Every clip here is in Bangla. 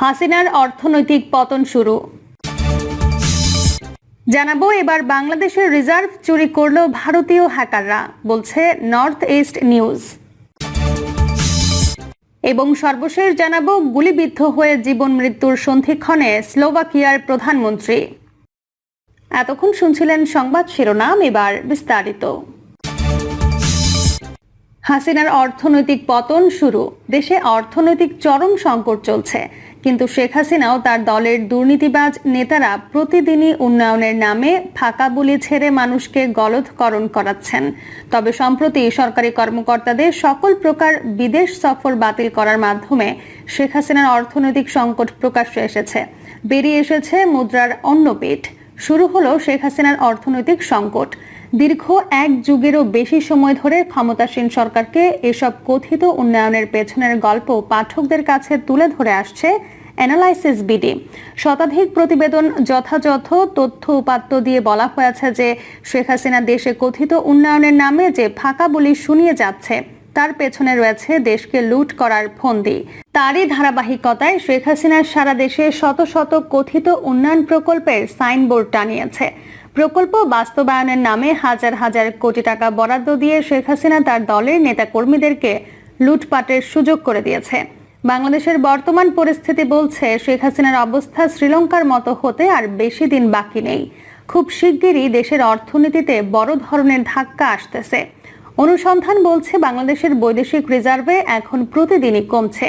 হাসিনার অর্থনৈতিক পতন শুরু। জানাব, এবার বাংলাদেশের রিজার্ভ চুরি করল ভারতীয় হ্যাকাররা, বলছে নর্থ ইস্ট নিউজ। এবং সর্বশেষ জানাব, গুলিবিদ্ধ হয়ে জীবন মৃত্যুর সন্ধিক্ষণে স্লোভাকিয়ার প্রধানমন্ত্রী। এতক্ষণ শুনছিলেন সংবাদ শিরোনাম, এবার বিস্তারিত। হাসিনার অর্থনৈতিক পতন শুরু। দেশে অর্থনৈতিক চরম সংকট চলছে। কিন্তু শেখ হাসিনাও তার দলের দুর্নীতিবাজ নেতারা প্রতিদিনই উন্নয়নের নামে ফাঁকা বুলি ছেড়ে মানুষকে গলদকরণ করাচ্ছেন। তবে সম্প্রতি সরকারি কর্মকর্তাদের সকল প্রকার বিদেশ সফর বাতিল করার মাধ্যমে শেখ হাসিনার অর্থনৈতিক সংকট প্রকাশ্যে এসেছে। বেরিয়ে এসেছে মুদ্রার অন্য পিঠ শুরু হলো শেখ হাসিনার অর্থনৈতিক সংকট। দীর্ঘ এক যুগেরও বেশি সময় ধরে ক্ষমতাসীন সরকারকে এসব কথিত উন্নয়নের পেছনের গল্প পাঠকদের কাছে তুলে ধরে আসছে অ্যানালাইসিস বিডি। শতাধিক প্রতিবেদন যথাযথ তথ্য উপাত্ত দিয়ে বলা হয়েছে যে শেখ হাসিনা দেশে কথিত উন্নয়নের নামে যে ফাঁকা বলি শুনিয়ে যাচ্ছে, তার পেছনে রয়েছে দেশকে লুট করার ফন্দি। তারই ধারাবাহিকতায় শেখ হাসিনা সারা দেশে শত শত কথিত উন্নয়ন প্রকল্পের সাইনবোর্ড টানিয়েছে। প্রকল্প বাস্তবায়নের নামে হাজার হাজার কোটি টাকা বরাদ্দ দিয়ে শেখ হাসিনা তার দলের নেতাকর্মীদেরকে লুটপাটের সুযোগ করে দিয়েছে। বাংলাদেশের বর্তমান পরিস্থিতি বলছে, শেখ হাসিনার অবস্থা শ্রীলঙ্কার মতো হতে আর বেশি দিন বাকি নেই। খুব শিগগিরই দেশের অর্থনীতিতে বড় ধরনের ধাক্কা আসতেছে। অনুসন্ধান বলছে, বাংলাদেশের বৈদেশিক রিজার্ভে এখন প্রতিদিনই কমছে।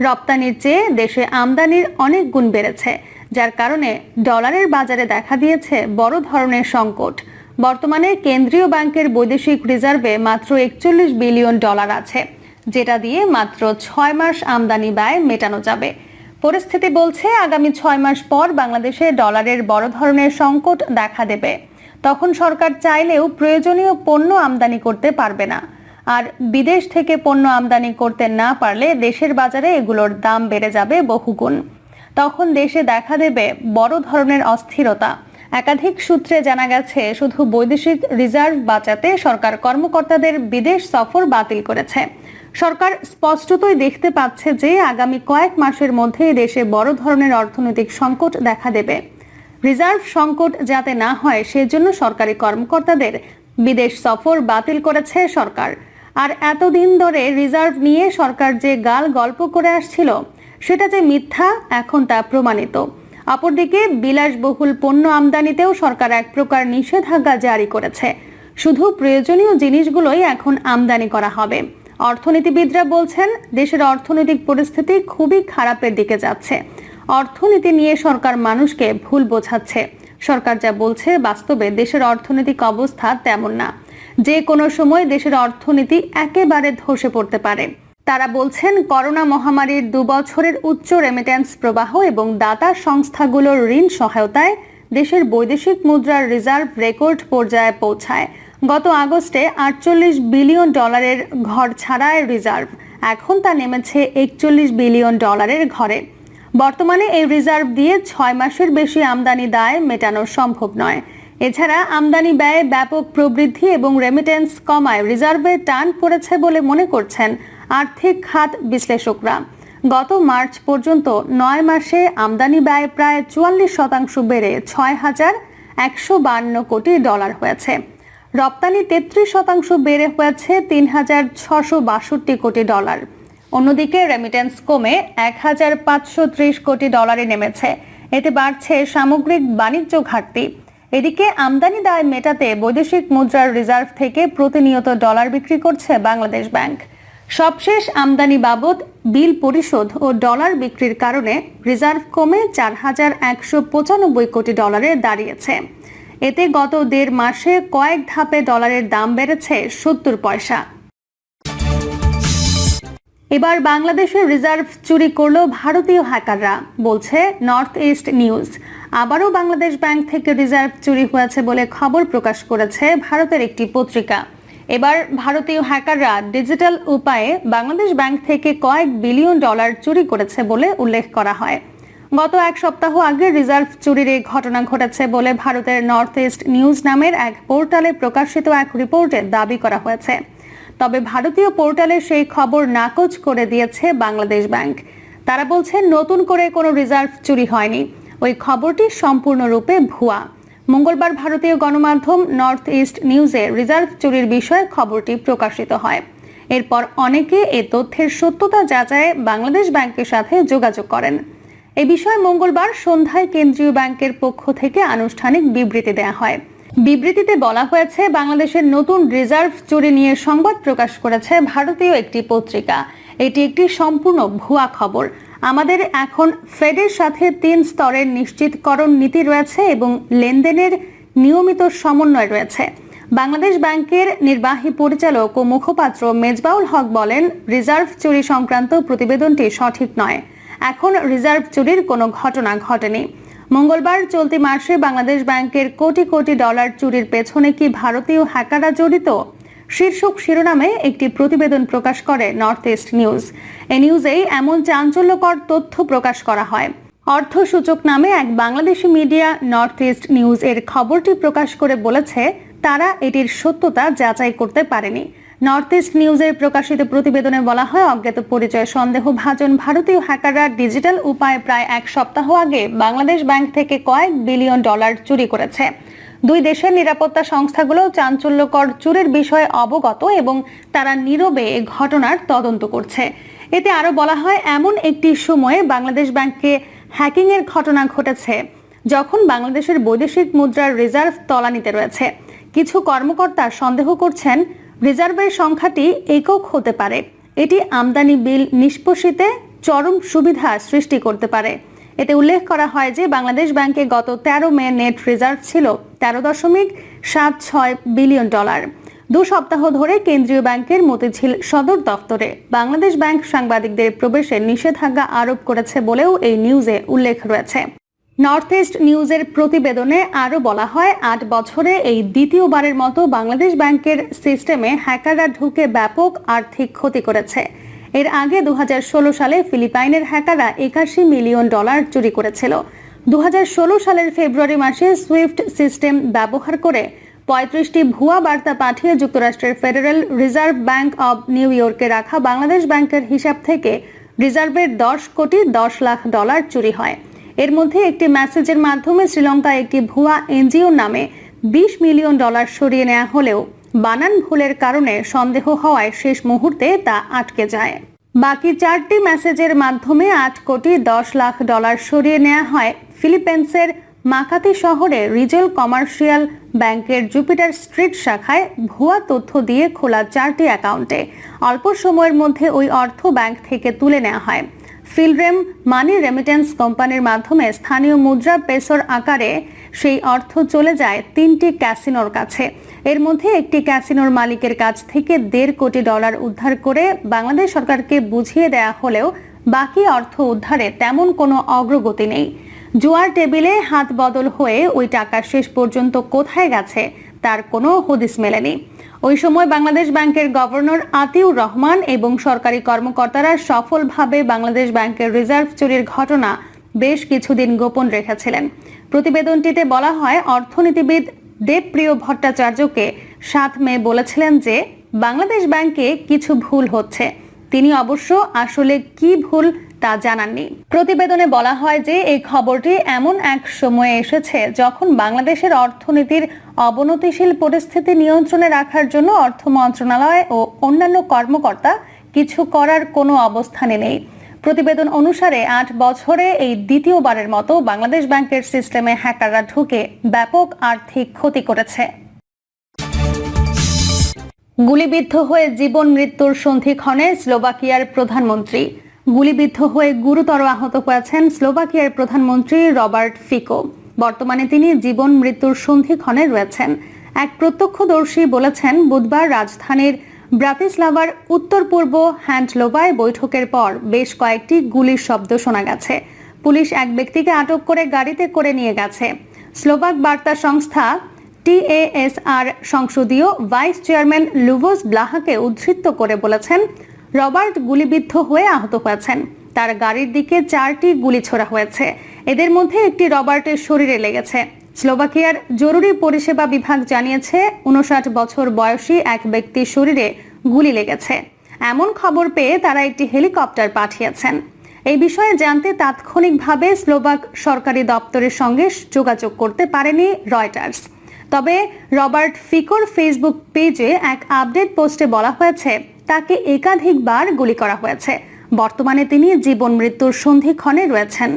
রপ্তানির চেয়ে দেশে আমদানির অনেক গুণ বেড়েছে। যার কারণে ডলারের বাজারে দেখা দিয়েছে বড় ধরনের সংকট। বর্তমানে কেন্দ্রীয় ব্যাংকের বৈদেশিক রিজার্ভে মাত্র একচল্লিশ বিলিয়ন ডলার আছে, যেটা দিয়ে মাত্র ছয় মাস আমদানি ব্যয় মেটানো যাবে। পরিস্থিতি বলছে আগামী ছয় মাস পর বাংলাদেশে ডলারের বড় ধরনের সংকট দেখা দেবে। তখন সরকার চাইলেও প্রয়োজনীয় পণ্য আমদানি করতে পারবে না। আর বিদেশ থেকে পণ্য আমদানি করতে না পারলে দেশের বাজারে এগুলোর দাম বেড়ে যাবে বহুগুণ। তখন দেশে দেখা দেবে বড় ধরনের অস্থিরতা। একাধিক সূত্রে জানা গেছে, শুধু বৈদেশিক রিজার্ভ বাঁচাতে সরকার কর্মকর্তাদের বিদেশ সফর বাতিল করেছে। সরকার স্পষ্টতই দেখতে পাচ্ছে যে, আগামী কয়েক মাসের মধ্যেই দেশে বড় ধরনের অর্থনৈতিক সংকট দেখা দেবে। রিজার্ভ সংকট যাতে না হয়, সেজন্য সরকারি কর্মকর্তাদের বিদেশ সফর বাতিল করেছে সরকার। আর এতদিন ধরে রিজার্ভ নিয়ে সরকার যে গাল গল্প করে আসছিল সেটা যে মিথ্যা, এখন তা প্রমাণিত। অপরদিকে, বিলাসবহুল পণ্য আমদানিতেও সরকার এক প্রকার নিষেধাজ্ঞা জারি করেছে। শুধু প্রয়োজনীয় জিনিসগুলোই এখন আমদানি করা হবে। অর্থনীতিবিদরা বলছেন, দেশের অর্থনৈতিক পরিস্থিতি খুবই খারাপের দিকে যাচ্ছে। অর্থনীতি নিয়ে সরকার মানুষকে ভুল বোঝাচ্ছে। সরকার যা বলছে, বাস্তবে দেশের অর্থনৈতিক অবস্থা তেমন না। যে কোনো সময় দেশের অর্থনীতি একেবারে ধসে পড়তে পারে। তারা বলছেন, করোনা মহামারীর দুবছরের উচ্চ রেমিটেন্স প্রবাহ এবং দাতা সংস্থাগুলোর ঋণ সহায়তায় দেশের বৈদেশিক মুদ্রার রিজার্ভ রেকর্ড পর্যায়ে পৌঁছায়। গত আগস্টে আটচল্লিশ বিলিয়ন ডলারের ঘর ছাড়ায় রিজার্ভ এখন তা নেমেছে একচল্লিশ বিলিয়ন ডলারের ঘরে। বর্তমানে এই রিজার্ভ দিয়ে ছয় মাসের বেশি আমদানি দায় মেটানো সম্ভব নয়। এছাড়া আমদানি ব্যয়ে ব্যাপক প্রবৃদ্ধি এবং রেমিটেন্স কমায় রিজার্ভে টান পড়েছে বলে মনে করছেন আর্থিক খাত বিশ্লেষকরা। গত মার্চ পর্যন্ত নয় মাসে আমদানি ব্যয় প্রায় চুয়াল্লিশ শতাংশ বেড়ে ছয় হাজার একশো বান্ন কোটি ডলার হয়েছে। রপ্তানি তেত্রিশ শতাংশ বেড়ে হয়েছে তিন হাজার ছশো বাষট্টি কোটি ডলার। অন্যদিকে রেমিটেন্স কমে এক হাজার পাঁচশো ত্রিশ কোটি ডলারে নেমেছে। এতে বাড়ছে সামগ্রিক বাণিজ্য ঘাটতি। এদিকে আমদানি দায় মেটাতে বৈদেশিক মুদ্রার রিজার্ভ থেকে প্রতিনিয়ত ডলার বিক্রি করছে বাংলাদেশ ব্যাংক। সবশেষ আমদানি বাবদ বিল পরিশোধ ও ডলার বিক্রির কারণে রিজার্ভ কমে চার হাজার একশো পঁচানব্বই কোটি ডলারে দাঁড়িয়েছে। এতে গত দেড় মাসে কয়েক ধাপে ডলারের দাম বেড়েছে সত্তর পয়সা। এবার বাংলাদেশের রিজার্ভ চুরি করল ভারতীয় হ্যাকাররা, বলছে নর্থ ইস্ট নিউজ। আবারও বাংলাদেশ ব্যাংক থেকে রিজার্ভ চুরি হয়েছে বলে খবর প্রকাশ করেছে ভারতের একটি পত্রিকা। এবার ভারতীয় হ্যাকাররা ডিজিটাল উপায়ে বাংলাদেশ ব্যাংক থেকে কয়েক বিলিয়ন ডলার চুরি করেছে বলে উল্লেখ করা হয়। গত এক সপ্তাহ আগে রিজার্ভ চুরির এই ঘটনা ঘটেছে বলে ভারতের নর্থ ইস্ট নিউজ নামের এক পোর্টালে প্রকাশিত এক রিপোর্টে দাবি করা হয়েছে। তবে ভারতীয় পোর্টালে সেই খবর নাকচ করে দিয়েছে বাংলাদেশ ব্যাংক। তারা বলছেন নতুন করে কোনো রিজার্ভ চুরি হয়নি। ওই খবরটি সম্পূর্ণরূপে ভুয়া। মঙ্গলবার ভারতীয় গণমাধ্যম নর্থ ইস্ট নিউজে রিজার্ভ চুরির বিষয়ে খবরটি প্রকাশিত হয়। এরপর অনেকে এ তথ্যের সত্যতা যাচাইয়ে বাংলাদেশ ব্যাংকের সাথে যোগাযোগ করেন। এ বিষয়ে মঙ্গলবার সন্ধ্যায় কেন্দ্রীয় ব্যাংকের পক্ষ থেকে আনুষ্ঠানিক বিবৃতি দেওয়া হয়। বিবৃতিতে বলা হয়েছে, বাংলাদেশের নতুন রিজার্ভ চুরি নিয়ে সংবাদ প্রকাশ করেছে ভারতীয় একটি পত্রিকা। এটি একটি সম্পূর্ণ ভুয়া খবর। আমাদের এখন ফেডের সাথে তিন স্তরের নিশ্চিতকরণ নীতি রয়েছে এবং লেনদেনের নিয়মিত সমন্বয় রয়েছে। বাংলাদেশ ব্যাংকের নির্বাহী পরিচালক ও মুখপাত্র মেজবাউল হক বলেন, রিজার্ভ চুরি সংক্রান্ত প্রতিবেদনটি সঠিক নয়। এখন রিজার্ভ চুরির কোনো ঘটনা ঘটেনি। মঙ্গলবার চলতি মাসে বাংলাদেশ ব্যাংকের কোটি কোটি ডলার চুরির পেছনে কি ভারতীয় হ্যাকাররা জড়িত? শীর্ষক শিরোনামে একটি প্রতিবেদন প্রকাশ করে নর্থ ইস্ট নিউজ এ নিউজেই এমন চাঞ্চল্যকর তথ্য প্রকাশ করা হয়। অর্থসূচক নামে এক Bangladeshi media north east news এর খবরটি প্রকাশ করে বলেছে, তারা এটির সত্যতা যাচাই করতে পারেনি। নর্থ ইস্ট নিউজের প্রকাশিত প্রতিবেদনে বলা হয়, অজ্ঞাত পরিচয় সন্দেহভাজন ভারতীয় হ্যাকাররা ডিজিটাল উপায়ে প্রায় এক সপ্তাহ আগে বাংলাদেশ ব্যাংক থেকে কয়েক বিলিয়ন ডলার চুরি করেছে। দুই দেশের নিরাপত্তা সংস্থাগুলো চাঞ্চল্যকর চুরির বিষয়ে অবগত এবং তারা নীরবে এ ঘটনার তদন্ত করছে। এতে আরও বলা হয়, এমন একটি সময়ে বাংলাদেশ ব্যাংকে হ্যাকিং এর ঘটনা ঘটেছে, যখন বাংলাদেশের বৈদেশিক মুদ্রার রিজার্ভ তলানিতে রয়েছে। কিছু কর্মকর্তা সন্দেহ করছেন, রিজার্ভের সংখ্যাটি একক হতে পারে। এটি আমদানি বিল নিষ্পষিতে চরম সুবিধা সৃষ্টি করতে পারে। এতে উল্লেখ করা হয় যে বাংলাদেশ ব্যাংকে গত তেরো মে নেট রিজার্ভ ছিল তেরো দশমিক সাত ছয় বিলিয়ন ডলার। দু সপ্তাহ ধরে কেন্দ্রীয় ব্যাংকের মতিঝিল সদর দফতরে বাংলাদেশ ব্যাংক সাংবাদিকদের প্রবেশে নিষেধাজ্ঞা আরোপ করেছে বলেও এই নিউজে উল্লেখ রয়েছে। নর্থ ইস্ট নিউজের প্রতিবেদনে আরও বলা হয়, আট বছরে এই দ্বিতীয়বারের মতো বাংলাদেশ ব্যাংকের সিস্টেমে হ্যাকাররা ঢুকে ব্যাপক আর্থিক ক্ষতি করেছে। এর আগে দু হাজার ষোলো সালে ফিলিপাইনের হ্যাকাররা একাশি মিলিয়ন ডলার চুরি করেছিল। দু হাজার ষোলো সালের ফেব্রুয়ারি মাসে সুইফট সিস্টেম ব্যবহার করে পঁয়ত্রিশটি ভুয়া বার্তা পাঠিয়ে যুক্তরাষ্ট্রের federal reserve bank of New ইয়র্কে রাখা বাংলাদেশ ব্যাংকের হিসাব থেকে রিজার্ভের দশ কোটি দশ লাখ ডলার চুরি হয়। এর মধ্যে একটি মেসেজের মাধ্যমে শ্রীলঙ্কায় একটি ভুয়া এনজিও নামে বিশ মিলিয়ন ডলার সরিয়ে নেওয়া হলেও বানান ভুলের কারণে সন্দেহ হওয়ায় শেষ মুহূর্তে তা আটকে যায়। বাকি চারটি মেসেজের মাধ্যমে আট কোটি দশ লাখ ডলার সরিয়ে নেওয়া হয় ফিলিপিন্সের মাকাতি শহরে রিজেল কমার্শিয়াল ব্যাংকের জুপিটার স্ট্রিট শাখায় ভুয়া তথ্য দিয়ে খোলা চারটি অ্যাকাউন্টে। অল্প সময়ের মধ্যে ওই অর্থ ব্যাংক থেকে তুলে নেওয়া হয়। ফিলরেম মানি রেমিটেন্স কোম্পানির মাধ্যমে স্থানীয় মুদ্রা পেসোর আকারে সেই অর্থ চলে যায় তিনটি ক্যাসিনোর কাছে। এর মধ্যে একটি ক্যাসিনোর মালিকের কাছ থেকে দেড় কোটি ডলার উদ্ধার করে বাংলাদেশ সরকারকে বুঝিয়ে দেয়া হলেও বাকি অর্থ উদ্ধারে তেমন কোনো অগ্রগতি নেই। জুয়ার টেবিলে হাত বদল হয়ে ওই টাকা শেষ পর্যন্ত কোথায় গেছে তার কোনো হদিস মেলেনি। ওই সময় বাংলাদেশ ব্যাংকের গভর্নর আতিউর রহমান এবং সরকারি কর্মকর্তারা সফলভাবে বাংলাদেশ ব্যাংকের রিজার্ভ চুরির ঘটনা বেশ কিছুদিন গোপন রেখেছিলেন। প্রতিবেদনটিতে বলা হয়, অর্থনীতিবিদ দেবপ্রিয় ভট্টাচার্যকে সাত মে বলেছিলেন যে, বাংলাদেশ ব্যাংকে কিছু ভুল হচ্ছে। তিনি অবশ্য আসলে কি ভুল তা জানাননি। প্রতিবেদনে বলা হয় যে, এই খবরটি এমন এক সময়ে এসেছে যখন বাংলাদেশের অর্থনীতির অবনতিশীল পরিস্থিতি নিয়ন্ত্রণে রাখার জন্য অর্থ মন্ত্রণালয় ও অন্যান্য কর্মকর্তা কিছু করার কোনো অবস্থানে নেই। প্রতিবেদন অনুসারে আট বছরে এই দ্বিতীয়বারের মতো বাংলাদেশ ব্যাংকের সিস্টেমে হ্যাকাররা ঢুকে ব্যাপক আর্থিক ক্ষতি করেছে। গুলিবিদ্ধ হয়ে জীবন মৃত্যুর সন্ধিক্ষণে স্লোভাকিয়ার প্রধানমন্ত্রী। গুলিবিদ্ধ হয়ে গুরুতর আহত হয়েছেন স্লোভাকিয়ার প্রধানমন্ত্রী রবার্ট ফিকো। বর্তমানে তিনি জীবন মৃত্যুর সন্ধিক্ষণে রয়েছেন। এক প্রত্যক্ষদর্শী বলেছেন, বুধবার রাজধানীর ব্রাতিস্লাভার উত্তর পূর্ব হ্যান্ডলোভায় বৈঠকের পর বেশ কয়েকটি গুলির শব্দ শোনা গেছে। পুলিশ এক ব্যক্তিকে আটক করে গাড়িতে করে নিয়ে গেছে। স্লোভাক বার্তা সংস্থা টিএএসআর সংসদীয় ভাইস চেয়ারম্যান লুভোস ব্লাহাকে উদ্ধৃত করে বলেছেন, রবার্ট গুলিবিদ্ধ হয়ে আহত হয়েছেন। তার গাড়ির দিকে চারটি গুলি ছোড়া হয়েছে। এদের মধ্যে একটি রবার্টের শরীরে লেগেছে। স্লোভাকিয়ার জরুরি পরিষেবা বিভাগ জানিয়েছে, উনষাট বছর বয়সী এক ব্যক্তির শরীরে গুলি লেগেছে। এমন খবর পেয়ে তারা একটি হেলিকপ্টার পাঠিয়েছেন। এই বিষয়ে জানতে তাৎক্ষণিকভাবে স্লোভাক সরকারি দপ্তরের সঙ্গে যোগাযোগ করতে পারেনি রয়টার্স। তবে রবার্ট ফিকোর ফেসবুক পেজে এক আপডেট পোস্টে বলা হয়েছে, তাকে একাধিকবার গুলি করা হয়েছে। বর্তমানে তিনি জীবন মৃত্যুর সন্ধিক্ষণে রয়েছেন।